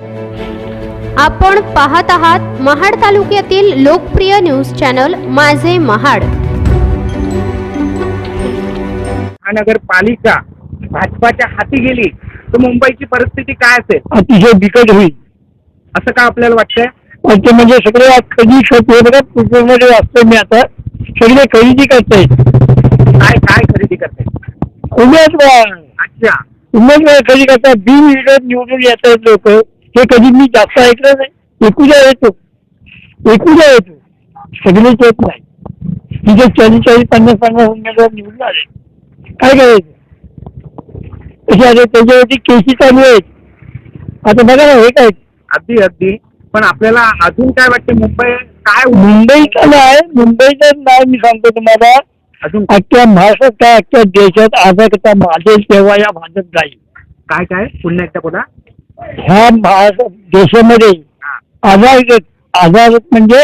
आपण पाहत आहात महाड तालुक्यातील लोकप्रिय न्यूज चॅनल माझे महाड. महानगरपालिका भाजपाच्या हाती गेली तर मुंबईची परिस्थिती काय असेल? अतिशय बिकट होईल. असं का आपल्याला वाटतंय? म्हणजे म्हणजे सगळे आज खनिज खत हे बघा वाचतोय मी आता सगळे खरेदी करताय काय काय खरेदी करते उमेदवार. अच्छा. उमेदवार खरेदी करतात. बिनविरोध निवडून येत आहेत लोक. हे कधी मी जास्त ऐकलं नाही. एकूजा येतो. एकूजा येतो. सगळेच येत नाही. तिथे चाळीस चाळीस पन्नास पन्नास उमेदवार निवडून आले काय करायचं? तसे आता त्याच्यावरती केसी चालू आहेत. आता बघा ना हे काय? अगदी अगदी. पण आपल्याला अजून काय वाटते मुंबई काय होईल? मुंबईचं नाही मुंबईचं नाव मी सांगतो तुम्हाला. अजून? अख्ख्या महाराष्ट्रात काय अख्ख्या देशात आजारता माजेल तेव्हा या भाजप जाईल. काय काय? पुन्हा एकदा बोला. ह्या महाराष्ट्र देशामध्ये. आजार आजार म्हणजे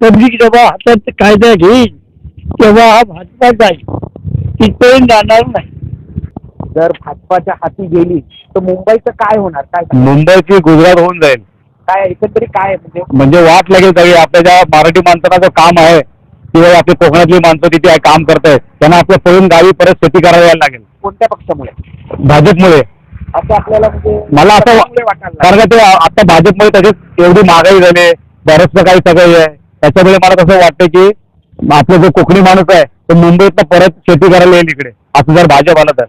पब्लिक जेव्हा हातात कायदा घेईल तेव्हा हा भाजपात जाईल. तिथपर्यंत जाणार नाही. जर भाजपाच्या हाती गेली तर मुंबईचं काय होणार? काय? मुंबईची गुजरात होऊन जाईल. काय एकंदरीत काय म्हणजे म्हणजे वाट लागेल सगळी. आपल्या ज्या मराठी माणसाला जो काम आहे किंवा आपली कोकणातली माणसं तिथे काम करतायत त्यांना आपल्या पळून गावी परत शेती करायला लागेल. कोणत्या पक्षामुळे? भाजपमुळे. असं आपल्याला म्हणजे मला असं वा- कारण. का ते आता भाजपमुळे तसेच एवढी महागाई झाली बरंचसं काही सगळं आहे. त्याच्यामुळे मला कसं वाटतं की आपला जो कोकणी माणूस आहे तो मुंबईत परत शेती करायला येईल इकडे. असं जर भाजप आलं तर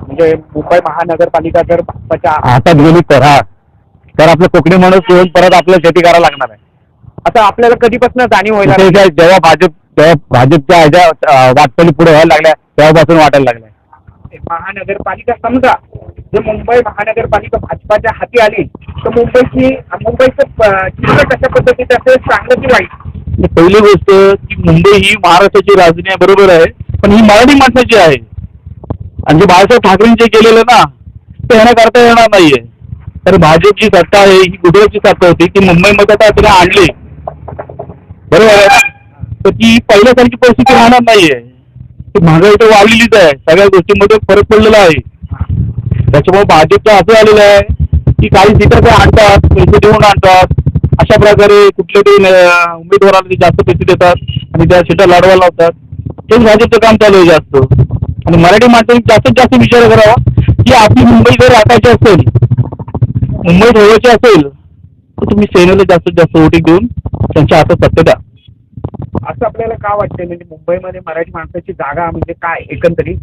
म्हणजे मुंबई महानगरपालिका जर भाजपाच्या हातात गेली तर हा. तर आपलं कोकणी माणूस येऊन परत आपल्याला शेती करायला लागणार आहे. आता आपल्याला कधीपासून जाणीव व्हायला तिथे लागली? काय जेव्हा भाजप जेव्हा भाजपच्या ह्याच्या अं, वाटचाली पुढे व्हायला लागल्या तेव्हापासून वाटायला लागल्या. महानगरपालिका समजा जर मुंबई महानगरपालिका भाजपाच्या हाती आली तर मुंबईची मुंबईचं चित्र कशा पद्धतीचं असेल चांगलं की वाईट. पहिली गोष्ट की मुंबई ही महाराष्ट्राची राजधानी आहे बरोबर आहे पण ही मराठी माणसाची आहे. आणि जे बाळासाहेब ठाकरेंचे केलेलं ना ते ह्यांना करता येणार नाहीये. तर भाजपची सत्ता आहे ही गुजरातची सत्ता होती की मुंबईमध्ये काय तिला आणली. बरोबर आहे? ना तर ती पहिल्यासारखी परिस्थिती राहणार नाहीये. महागाई तर वाढलेलीच आहे. सगळ्या गोष्टींमध्ये फरक पडलेला आहे. त्याच्यामुळे भाजपचं असं आलेलं आहे की काही सीटा ते आणतात पैसे देऊन आणतात. अशा प्रकारे कुठल्या तरी उमेदवाराला ते जास्त पैसे देतात आणि त्या सीटा लढवायला लावतात. तेच भाजपचं काम चालू आहे जास्त. आणि मराठी माणसांनी जास्तीत जास्त विचार करावा की आपली मुंबई जर राखायची असेल मुंबई ठेवायची असेल तर तुम्ही सेनेला जास्तीत जास्त वोटिंग देऊन त्यांच्या हातात सत्ता द्या. असं आपल्याला का वाटतंय? म्हणजे मुंबईमध्ये मराठी माणसाची जागा म्हणजे काय एकंदरीत?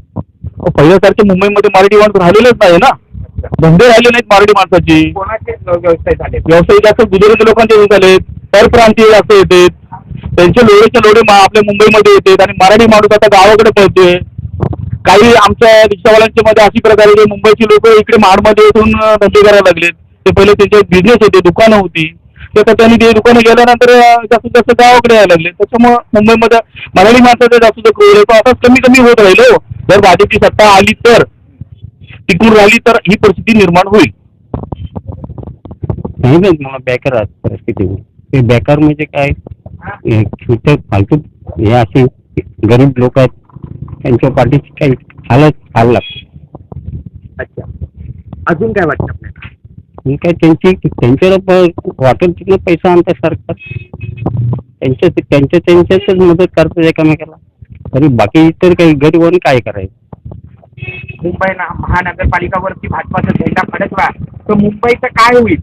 पहिल्यासारखे मुंबईमध्ये मराठी माणसं राहिलेलंच नाही ना? धंदे राहिले नाहीत मराठी माणसाची. कोणाचे व्यवसाय झाले व्यावसायिक जास्त गुजराती लोकांचे आले परप्रांतीय जास्त येतात. त्यांचे लोडेचे लोडे आपल्या मुंबईमध्ये येतात आणि मराठी माणूस आता गावाकडे पळतोय. काही आमच्या रिक्षावाल्यांच्या मध्ये अशी प्रकारे मुंबईची लोक इकडे महाडमध्ये येऊन धंदे करायला लागलेत. ते पहिले त्यांचे बिझनेस होते दुकानं होती. ते त्यांनी ते दुकानं गेल्यानंतर जास्तीत जास्त गावाकडे यायला लागले. त्याच्यामुळं मुंबईमध्ये मराठी माणसाचं जास्त क्रोध आहे तो आता कमी कमी होत राहील हो. जर भाजपची सत्ता आली तर टिकून राहिली तर ही परिस्थिती निर्माण होईल. नाही माहीत मला बेकार परिस्थिती ते बेकार म्हणजे काय? छोटे फालतू हे असे गरीब लोक आहेत. त्यांच्या पाठीची काही हालत हाल लागते. अच्छा. अजून काय वाटतं आपल्याला? मी काय त्यांची त्यांच्याला प- वाटेल तिथलं पैसा आणतात सरकार त्यांच्या त्यांच्या त्यांच्यातच मदत करतात एकामेकाला. तरी बाकी इतर काही गरिबांनी काय करायचं? मुंबई ना- महानगरपालिकावरती भाजपाचा झेंडा फडकला तर मुंबईचं काय होईल?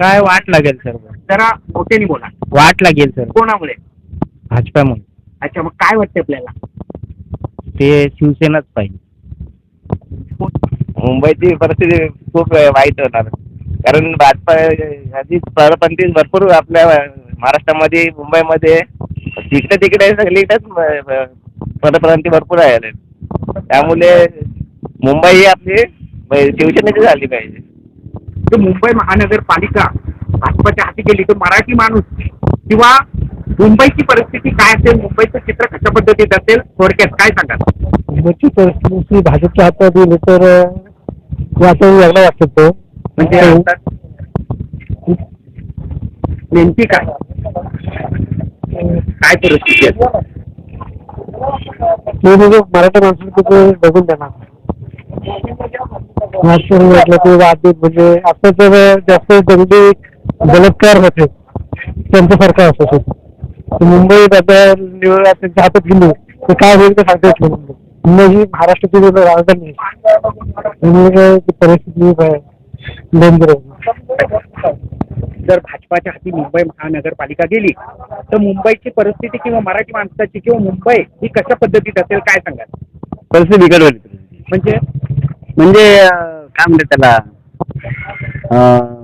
काय वाट लागेल सर? जरा मोठ्याने बोला. वाट लागेल सर. कोणामुळे? भाजपामुळे. अच्छा मग काय वाटतं आपल्याला? ते शिवसेनाच पाहिजे. मुंबईची परिस्थिती खूप वाईट होणार. कारण भाजपा आधी परपंथी भरपूर आपल्या महाराष्ट्रामध्ये मुंबईमध्ये तिकडे तिकडे सगळीकडेच परप्रांती भरपूर आहे त्यामुळे मुंबई ही आपली शिवसेनेची झाली पाहिजे. तर मुंबई महानगरपालिका भाजपाच्या हाती गेली तर मराठी माणूस किंवा मुंबईची परिस्थिती काय असेल मुंबईचं चित्र कशा पद्धतीत असेल थोडक्यात काय सांगाल? मुंबईची परिस्थिती भाजपच्या हातात गेली तर वातावरण वेगळं वाटतं तो. म्हणजे नेमकी काय? काय परिस्थिती आहे? ते म्हणजे मराठी माणसाला कुठे बघून देणार? म्हटलं म्हणजे आता तर जास्त दंगली बलात्कार होते. त्यांचं सरकार असत होतं. मुंबईत आता निवड त्यांच्या हातात गेली. तर काय होईल ते सांगता येत नाही. मुंबई ही महाराष्ट्राची जी राजधानी आहे. ती परिस्थिती डेंजर जर भाजपाच्या हाती मुंबई महानगरपालिका गेली तर मुंबईची परिस्थिती किंवा मराठी माणसाची किंवा मुंबई ही कशा पद्धतीत असेल काय सांगाल? परिस्थिती बिकट होईल म्हणजे? म्हणजे अं, काय म्हणतात त्याला? अं,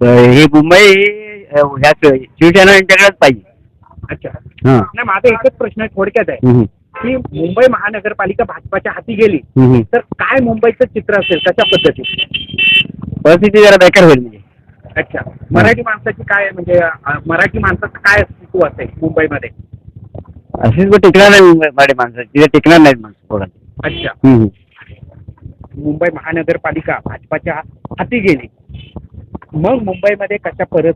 ब- हे मुंबई अं, ह्या शिवसेना यांच्याकडेच पाहिजे. अच्छा. हां. नाही माझा एकच प्रश्न थोडक्यात आहे. हम्म, की मुंबई महानगरपालिका भाजपाच्या हाती गेली. तर काय मुंबईचं चित्र असेल कशा पद्धतीत परिस्थिती जरा बेकार होईल म्हणजे. अच्छा. मराठी माणसाची काय म्हणजे मराठी माणसाचं काय अस्तित्व असेल मुंबईमध्ये? अशीच टिकणार नाही मुंबई मराठी माणसं. तिथे टिकणार नाहीत माणसं कोणाला अच्छा. मुंबई महानगरपालिका भाजपाच्या हाती गेली. मग मुंबईमध्ये कशा परत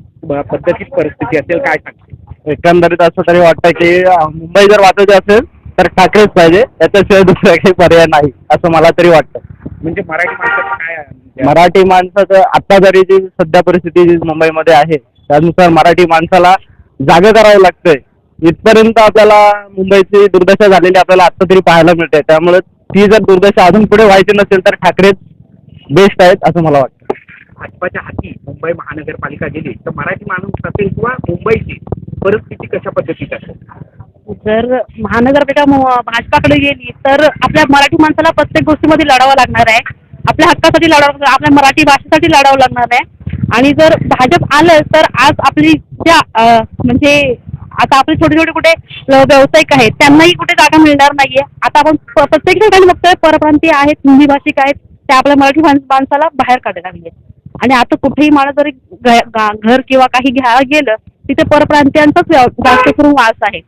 पद्धतीत परिस्थिती असेल काय सांगते एकंदरीत असं तरी वाटतं की मुंबई जर वाचायची असेल तर ठाकरेच पाहिजे. त्याच्याशिवाय दुसरा काही पर्याय नाही असं मला तरी वाटतं. म्हणजे मराठी माणसाचं काय आहे? मराठी माणसाचं आता जरी जी सध्या परिस्थिती जी मुंबईमध्ये आहे त्यानुसार मराठी माणसाला जागा करावं लागतंय इथपर्यंत आपल्याला मुंबईची दुर्दशा झालेली आपल्याला आता तरी पाहायला मिळते. त्यामुळे ती जर दुर्दशा अजून पुढे व्हायची नसेल तर ठाकरेच बेस्ट आहेत असं मला वाटतं. भाजपाच्या हाती मुंबई महानगरपालिका गेली तर मराठी माणूस असेल किंवा मुंबईची परिस्थिती कशा पद्धतीत असेल? जर महानगरपालिका भाजपाकडे गेली तर आपल्या मराठी माणसाला प्रत्येक गोष्टीमध्ये लढावं लागणार आहे. आपल्या हक्कासाठी लढावं आपल्या मराठी भाषेसाठी लढावं लागणार आहे. आणि जर भाजप आलं तर आज आपली ज्या म्हणजे आता आपले छोटे छोटे कुठे व्यावसायिक आहेत त्यांनाही कुठे जागा मिळणार नाहीये. आता आपण प्रत्येक ठिकाणी बघतोय परप्रांतीय आहेत हिंदी भाषिक आहेत त्या आपल्या मराठी माणसाला बाहेर काढायला लागले आणि आता कुठेही माणूस जरी घर किंवा काही घ्यायला गेलं तिथे परप्रांतीयांचाच जास्त करून वास आहे.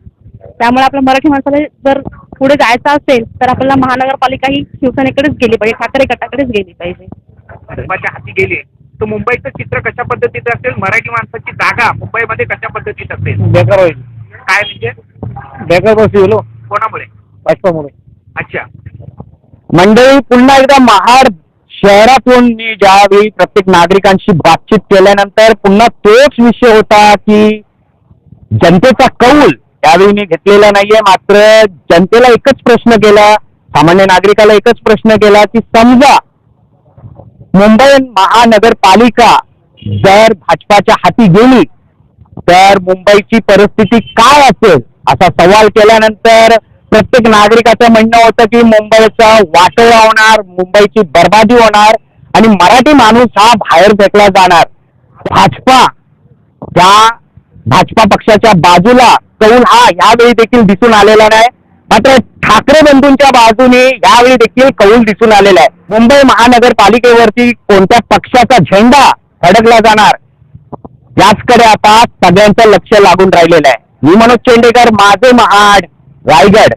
त्यामुळे आपल्या मराठी माणसाला जर पुढे जायचं असेल तर आपल्याला महानगरपालिका ही शिवसेनेकडेच गेली पाहिजे ठाकरे गटाकडेच गेली पाहिजे. हाती गेली तर मुंबईचं चित्र कशा पद्धतीत असेल? मराठी माणसाची जागा मुंबईमध्ये कशा पद्धतीत असेल? बेकार होईल. काय म्हणजे? बेकार बस येईल कोणामुळे? भाजपामुळे. अच्छा. मंडळी पुन्हा एकदा महाड शहरातून मी ज्यावेळी प्रत्येक नागरिकांशी बातचीत केल्यानंतर पुन्हा तोच विषय होता की जनतेचा कौल त्यावेळी मी घेतलेला नाहीये. मात्र जनतेला एकच प्रश्न केला सामान्य नागरिकाला एकच प्रश्न केला की समजा मुंबई महानगरपालिका जर भाजपाच्या हाती गेली तर मुंबईची परिस्थिती काय असेल? असा सवाल केल्यानंतर प्रत्येक नागरिकाचं म्हणणं होतं की मुंबईचा वाटोळा होणार मुंबईची बर्बादी होणार आणि मराठी माणूस हा बाहेर फेकला जाणार. भाजपा त्या भाजपा पक्षाच्या बाजूला कौल हा यावेळी देखील दिसून आलेला नाही. मात्र ठाकरे बंधूंच्या बाजूने यावेळी देखील कौल दिसून आलेला आहे. मुंबई महानगरपालिकेवरती कोणत्या पक्षाचा झेंडा फडकला जाणार याचकडे आता सगळ्यांचं लक्ष लागून राहिलेलं आहे. मी मनोज चेंडेकर माझे महाड रायगड.